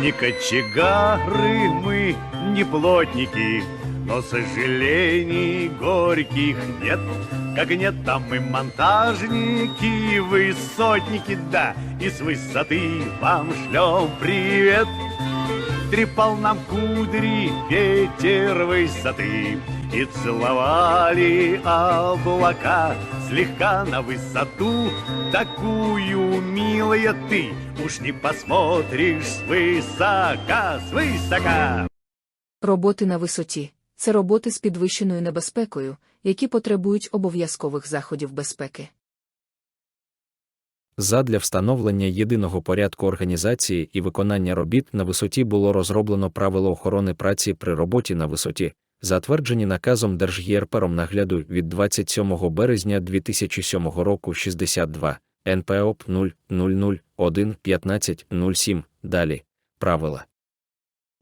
Не кочегары мы, не плотники, но сожалений горьких нет. Как нет, там мы монтажники, высотники, да, и с высоты вам шлем привет. Трепал нам кудри ветер высоты И целовали облака Слегка на высоту Такую, милая ты Уж не посмотришь свысока, свысока Роботи на висоті це роботи з підвищеною небезпекою, які потребують обов'язкових заходів безпеки. Задля встановлення єдиного порядку організації і виконання робіт на висоті було розроблено правило охорони праці при роботі на висоті, затверджені наказом Держгєрпером нагляду від 27 березня 2007 року 62 НПОП 000 15 07 Далі. Правила.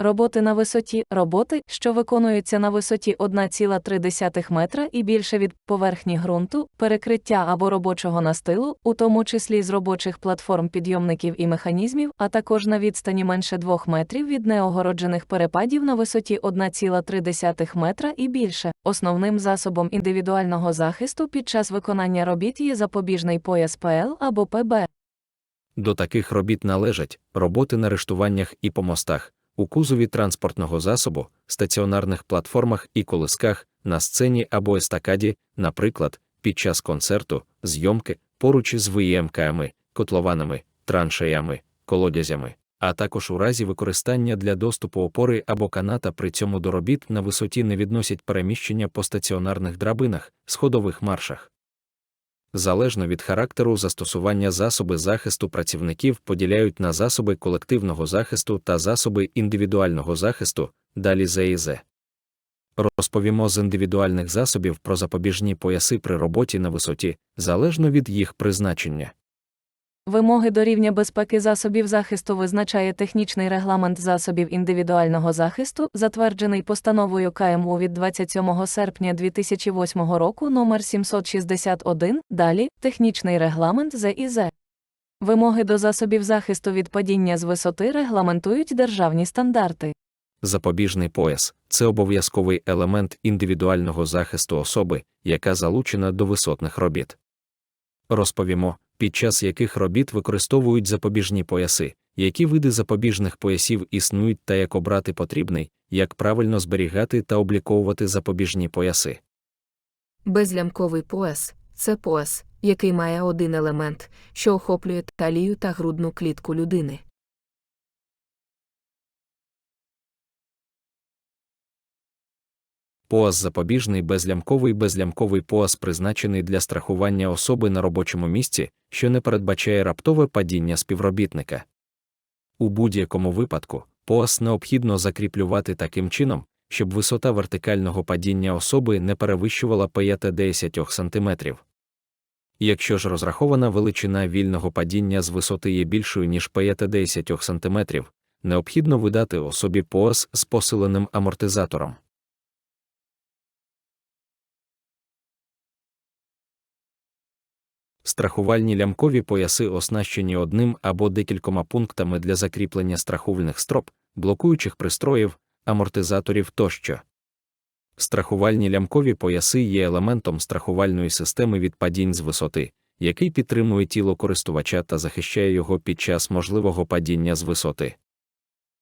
Роботи на висоті роботи, що виконуються на висоті 1,3 метра і більше від поверхні ґрунту, перекриття або робочого настилу, у тому числі з робочих платформ підйомників і механізмів, а також на відстані менше 2 метрів від неогороджених перепадів на висоті 1,3 метра і більше. Основним засобом індивідуального захисту під час виконання робіт є запобіжний пояс ПЛ або ПБ. До таких робіт належать роботи на рештуваннях і по мостах, у кузові транспортного засобу, стаціонарних платформах і колисках, на сцені або естакаді, наприклад, під час концерту, зйомки, поруч із виємками, котлованами, траншеями, колодязями, а також у разі використання для доступу опори або каната при цьому до робіт на висоті не відносять переміщення по стаціонарних драбинах, сходових маршах. Залежно від характеру застосування засоби захисту працівників поділяють на засоби колективного захисту та засоби індивідуального захисту, далі ЗІЗ. Розповімо з індивідуальних засобів про запобіжні пояси при роботі на висоті, залежно від їх призначення. Вимоги до рівня безпеки засобів захисту визначає технічний регламент засобів індивідуального захисту, затверджений постановою КМУ від 27 серпня 2008 року номер 761, далі технічний регламент ЗІЗ. Вимоги до засобів захисту від падіння з висоти регламентують державні стандарти. Запобіжний пояс це обов'язковий елемент індивідуального захисту особи, яка залучена до висотних робіт. Розповімо, під час яких робіт використовують запобіжні пояси, які види запобіжних поясів існують та як обрати потрібний, як правильно зберігати та обліковувати запобіжні пояси. Безлямковий пояс це пояс, який має один елемент, що охоплює талію та грудну клітку людини. Пояс запобіжний безлямковий безлямковий пояс призначений для страхування особи на робочому місці, що не передбачає раптове падіння співробітника. У будь-якому випадку пояс необхідно закріплювати таким чином, щоб висота вертикального падіння особи не перевищувала 5-10 см. Якщо ж розрахована величина вільного падіння з висоти є більшою ніж 5-10 см, необхідно видати особі пояс з посиленим амортизатором. Страхувальні лямкові пояси оснащені одним або декількома пунктами для закріплення страхувальних строп, блокуючих пристроїв, амортизаторів тощо. Страхувальні лямкові пояси є елементом страхувальної системи від падінь з висоти, який підтримує тіло користувача та захищає його під час можливого падіння з висоти.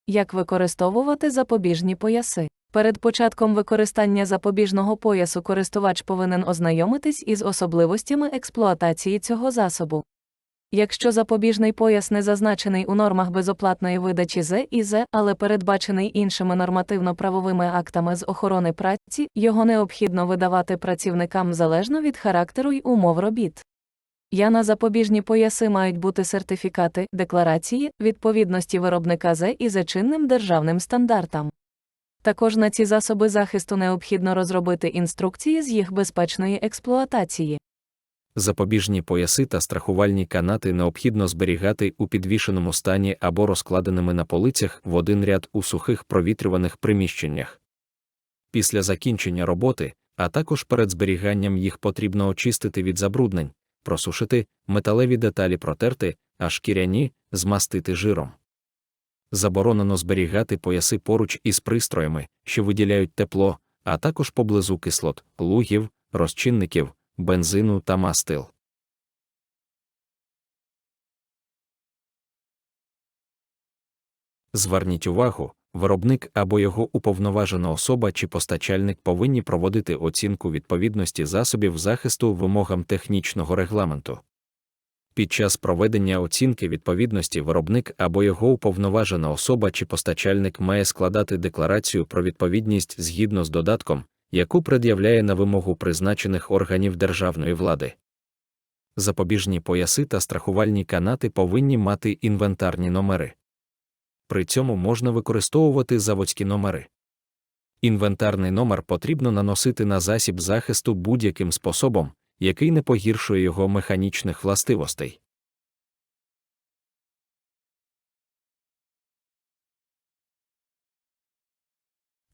Як використовувати запобіжні пояси? Перед початком використання запобіжного поясу користувач повинен ознайомитись із особливостями експлуатації цього засобу. Якщо запобіжний пояс не зазначений у нормах безоплатної видачі З і З, але передбачений іншими нормативно-правовими актами з охорони праці, його необхідно видавати працівникам залежно від характеру й умов робіт. Я на запобіжні пояси мають бути сертифікати, декларації, відповідності виробника З і за чинним державним стандартам. Також на ці засоби захисту необхідно розробити інструкції з їх безпечної експлуатації. Запобіжні пояси та страхувальні канати необхідно зберігати у підвішеному стані або розкладеними на полицях в один ряд у сухих провітрюваних приміщеннях. Після закінчення роботи, а також перед зберіганням їх потрібно очистити від забруднень, просушити, металеві деталі протерти, а шкіряні змастити жиром. Заборонено зберігати пояси поруч із пристроями, що виділяють тепло, а також поблизу кислот, лугів, розчинників, бензину та мастил. Зверніть увагу, виробник або його уповноважена особа чи постачальник повинні проводити оцінку відповідності засобів захисту вимогам технічного регламенту. Під час проведення оцінки відповідності виробник або його уповноважена особа чи постачальник має складати декларацію про відповідність згідно з додатком, яку пред'являє на вимогу призначених органів державної влади. Запобіжні пояси та страхувальні канати повинні мати інвентарні номери. При цьому можна використовувати заводські номери. Інвентарний номер потрібно наносити на засіб захисту будь-яким способом, який не погіршує його механічних властивостей.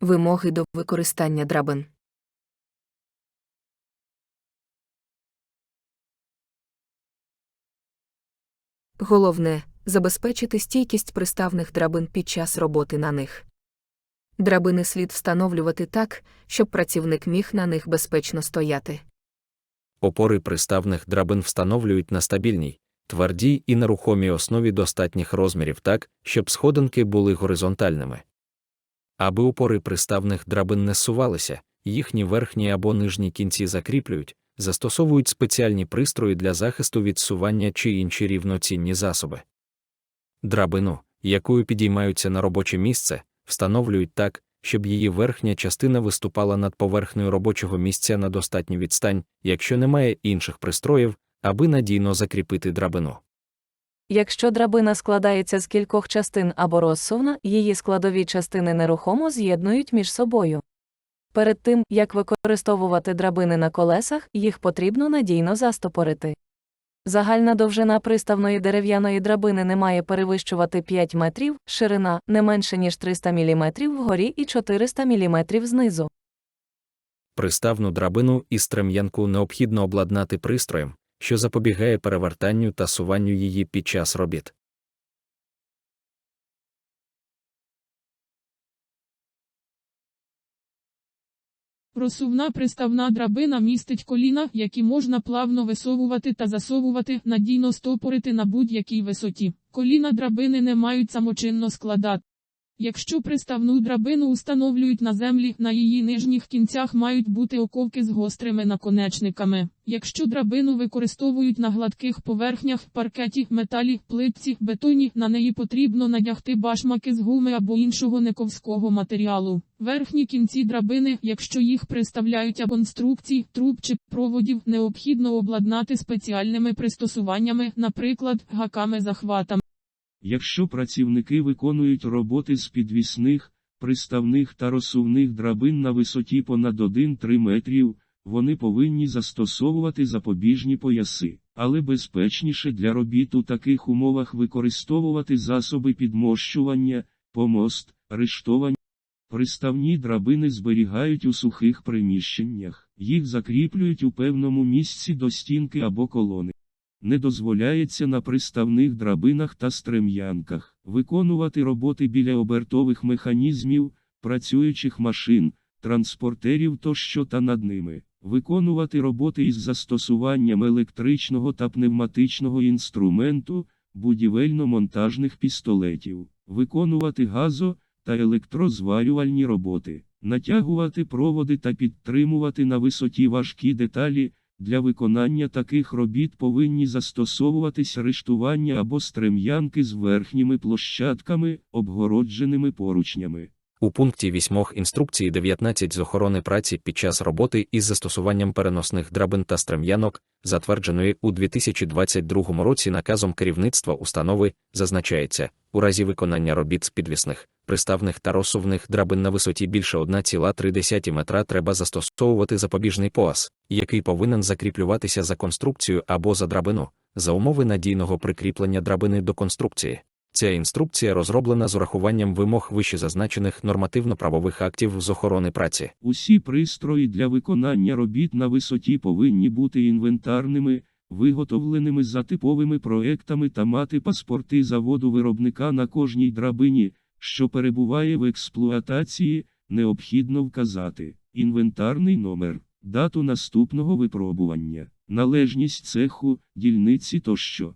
Вимоги до використання драбин. Головне забезпечити стійкість приставних драбин під час роботи на них. Драбини слід встановлювати так, щоб працівник міг на них безпечно стояти. Опори приставних драбин встановлюють на стабільній, твердій і нерухомій основі достатніх розмірів так, щоб сходинки були горизонтальними. Аби опори приставних драбин не сувалися, їхні верхні або нижні кінці закріплюють, застосовують спеціальні пристрої для захисту від сування чи інші рівноцінні засоби. Драбину, якою підіймаються на робоче місце, встановлюють так, щоб її верхня частина виступала над поверхнею робочого місця на достатню відстань, якщо немає інших пристроїв, аби надійно закріпити драбину. Якщо драбина складається з кількох частин або розсувна, її складові частини нерухомо з'єднують між собою. Перед тим, як використовувати драбини на колесах, їх потрібно надійно застопорити. Загальна довжина приставної дерев'яної драбини не має перевищувати 5 метрів, ширина не менше ніж 300 мм вгорі і 400 мм знизу. Приставну драбину і стрем'янку необхідно обладнати пристроєм, що запобігає перевертанню та суванню її під час робіт. Просувна приставна драбина містить коліна, які можна плавно висовувати та засовувати, надійно стопорити на будь-якій висоті. Коліна драбини не мають самочинно складати. Якщо приставну драбину установлюють на землі, на її нижніх кінцях мають бути оковки з гострими наконечниками. Якщо драбину використовують на гладких поверхнях, паркеті, металі, плитці, бетоні, на неї потрібно надягти башмаки з гуми або іншого нековського матеріалу. Верхні кінці драбини, якщо їх приставляють або конструкцій, труб чи проводів, необхідно обладнати спеціальними пристосуваннями, наприклад, гаками-захватами. Якщо працівники виконують роботи з підвісних, приставних та розсувних драбин на висоті понад 1-3 метрів, вони повинні застосовувати запобіжні пояси, але безпечніше для робіт у таких умовах використовувати засоби підмощування, помост, рештовань. Приставні драбини зберігають у сухих приміщеннях, їх закріплюють у певному місці до стінки або колони. Не дозволяється на приставних драбинах та стрем'янках виконувати роботи біля обертових механізмів, працюючих машин, транспортерів тощо та над ними, виконувати роботи із застосуванням електричного та пневматичного інструменту, будівельно-монтажних пістолетів, виконувати газо та електрозварювальні роботи, натягувати проводи та підтримувати на висоті важкі деталі. Для виконання таких робіт повинні застосовуватись рештування або стрем'янки з верхніми площадками, обгородженими поручнями. У пункті 8 інструкції 19 з охорони праці під час роботи із застосуванням переносних драбин та стрем'янок, затвердженої у 2022 році наказом керівництва установи, зазначається, у разі виконання робіт з підвісних, приставних та розсувних драбин на висоті більше 1,3 метра треба застосовувати запобіжний пояс, який повинен закріплюватися за конструкцію або за драбину, за умови надійного прикріплення драбини до конструкції. Ця інструкція розроблена з урахуванням вимог вищезазначених нормативно-правових актів з охорони праці. Усі пристрої для виконання робіт на висоті повинні бути інвентарними, виготовленими за типовими проектами та мати паспорти заводу виробника на кожній драбині, що перебуває в експлуатації, необхідно вказати інвентарний номер, дату наступного випробування, належність цеху, дільниці тощо.